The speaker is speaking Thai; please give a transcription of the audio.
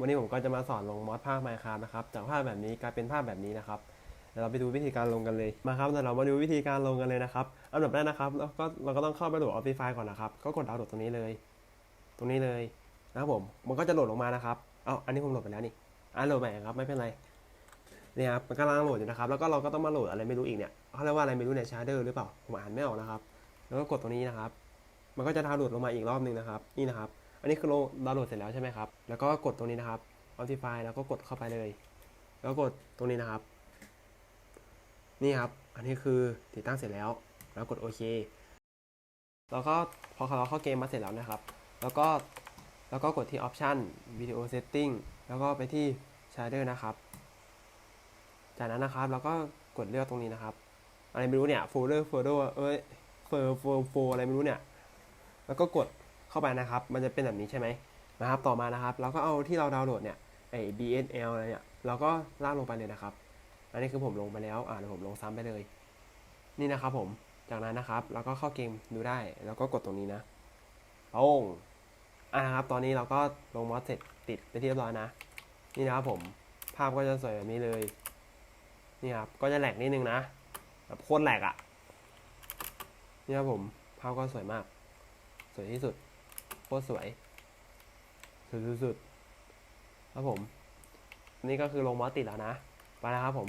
วันนี้ผมก็จะมาสอนลงมอดภาพ Minecraft นะครับจากภาพแบบนี้กลายเป็นภาพแบบนี้นะครับเดี๋ยวเราไปดูวิธีการลงกันเลยมาครับเดี๋ยวเรามาดูวิธีการลงกันเลยนะครับอันดับแรกนะครับแล้วก็เราก็ต้องเข้าไปโหลด Optify ก่อนนะครับ ก็กดดาวน์โหลดตรงนี้เลย ตรงนี้เลยนะครับผมมันก็จะโหลดลงมานะครับเอาอันนี้ผมโหลดไปแล้วนี่อะโหลดใหม่ครับไม่เป็นไรเนี่ยครับมันกำลังโหลดอยู่นะครับ แล้วก็เราก็ต้องมาโหลดอะไรไม่รู้อีกเนี่ยเขาเรียกว่าอะไรไม่รู้เนี่ยชาร์เดอร์หรือเปล่าผมอ่านไม่ออกนะครับ แล้วก็กดตรงนี้นะครับ มันก็จะดาวน์โหลดลงมาอีกรอบหนึงนะครับ นี่นะครับ อันนี้คือเราดาวน์โหลดเสร็จแล้วใช่ไหมครับ แล้วก็กดตรงนี้นะครับ Optify แล้วก็กดเข้าไปเลย แล้วกดตรงนี้นะครับ นี่ครับ อันนี้คือติดตั้งเสร็จแล้ว แล้วกดโอเค แล้วก็พอเราเข้าเกมมาเสร็จแล้วนะครับ แล้วก็แล้วก็กดที่ Option Video Setting แล้วก็ไปที่ Shader นะครับ จากนั้นนะครับเราก็กดเลือกตรงนี้นะครับ อะไรไม่รู้เนี่ย Folder Folder เอ้ยเฟอร์โฟโฟอะไรไม่รู้เนี่ย แล้วก็กด เข้าไปนะครับ มันจะเป็นแบบนี้ใช่ไหมนะครับ ต่อมานะครับ เราก็เอาที่เราดาวน์โหลดเนี่ยไอ้ BSL อะไรเนี่ย เราก็ลากลงไปเลยนะครับ อันนี้คือผมลงไปแล้ว อ่าเดี๋ยวผมลงซ้ำไปเลย นี่นะครับผม จากนั้นนะครับ เราก็เข้าเกมดูได้ แล้วก็กดตรงนี้นะโป้งอ่านะครับ ตอนนี้เราก็ลงมอสเสร็จติดไปที่เรียบร้อยนะ นี่นะครับผม ภาพก็จะสวยแบบนี้เลย นี่ครับ ก็จะแหลกนิดนึงนะ แบบโคตรแหลกอะ่ะนี่ครับผม ภาพก็สวยมาก สวยที่สุด ตรสวย สุดๆครับผม นี่ก็คือลงมอสติดแล้วนะ ไปนะครับผม